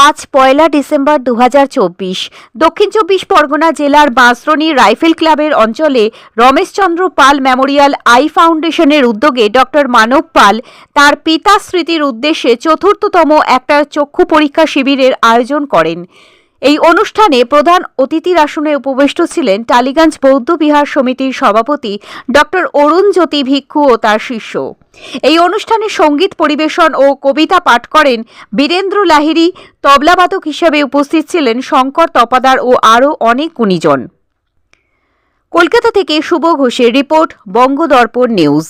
আজ পয়লা ডিসেম্বর দু হাজার চব্বিশ। দক্ষিণ চব্বিশ পরগনা জেলার বাঁশরণী রাইফেল ক্লাবের অঞ্চলে রমেশচন্দ্র পাল মেমোরিয়াল আই ফাউন্ডেশনের উদ্যোগে ডক্টর মানব পাল তার পিতা স্মৃতির উদ্দেশ্যে চতুর্থতম একটা চক্ষু পরীক্ষা শিবিরের আয়োজন করেন। এই অনুষ্ঠানে প্রধান অতিথির আসনে উপবিষ্ট ছিলেন টালিগঞ্জ বৌদ্ধ বিহার সমিতির সভাপতি ডক্টর অরুণ জ্যোতি ভিক্ষু ও তার শিষ্য। এই অনুষ্ঠানে সংগীত পরিবেশন ও কবিতা পাঠ করেন বীরেন্দ্র লাহিড়ী, তবলাবাদক হিসেবে উপস্থিত ছিলেন শঙ্কর তপাদার ও আরও অনেক গুণীজন। কলকাতা থেকে শুভ ঘোষের report, Bangadarpan news.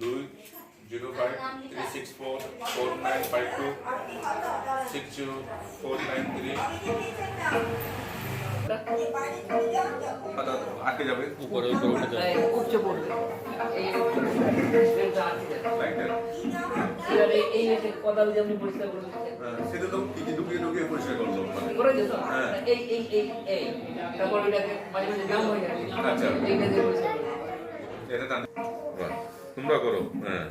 দুই zero five three six four four nine five two six zero four nine three আটকে যাবে উপরে। উপরে উঠে যাবে উচ্চ পড়বে এই ট্রেনটা আটকে যায়। লাইক দ্যাট এবারে এই যে কথা বলে আপনি পরিষ্কার করে সেটা তো কি কি ঢুকিয়ে ঢুকিয়ে পরিষ্কার করল মানে করে দিত হ্যাঁ। এই এই এই এই তারপর এটাকে মাঝে মাঝে জাম হয়ে যায় আচ্ছা। এইটা পরিষ্কার এটা টান তোমরা করো হ্যাঁ?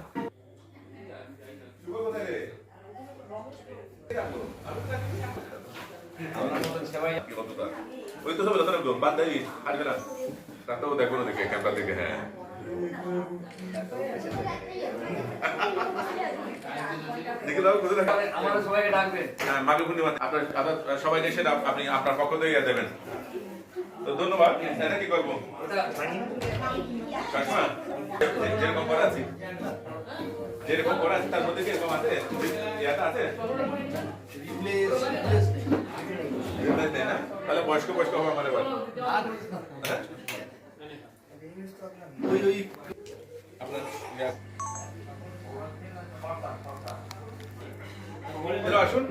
ওই তো সব বাদ দেয় দেখব না দেখে ক্যামেরা দেখে হ্যাঁ দেখে দাও কোথায় আমাদের- আমাদের সবাইকে ডাকবেন হ্যাঁ মাঘে পূর্ণিমা। আপনার আপনার সবাই আপনি আপনার পক্ষ থেকে ইয়ে দেবেন। তো ধন্যবাদ। এটা কি করব? কাকিমা যেরকম করা আছে। যেরকম করা আছে তার মধ্যে কি আছে? ইয়াটা আছে? Replace নেই না? তাহলে বয়স্ক বয়স্ক হবে আমার এবার হ্যাঁ? আপনার ইয়া- এলো আসুন।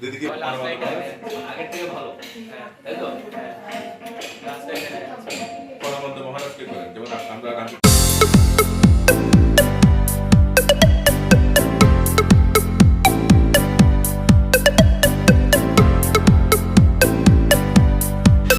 দিদি কি আগের থেকে ভালো। তাই তো?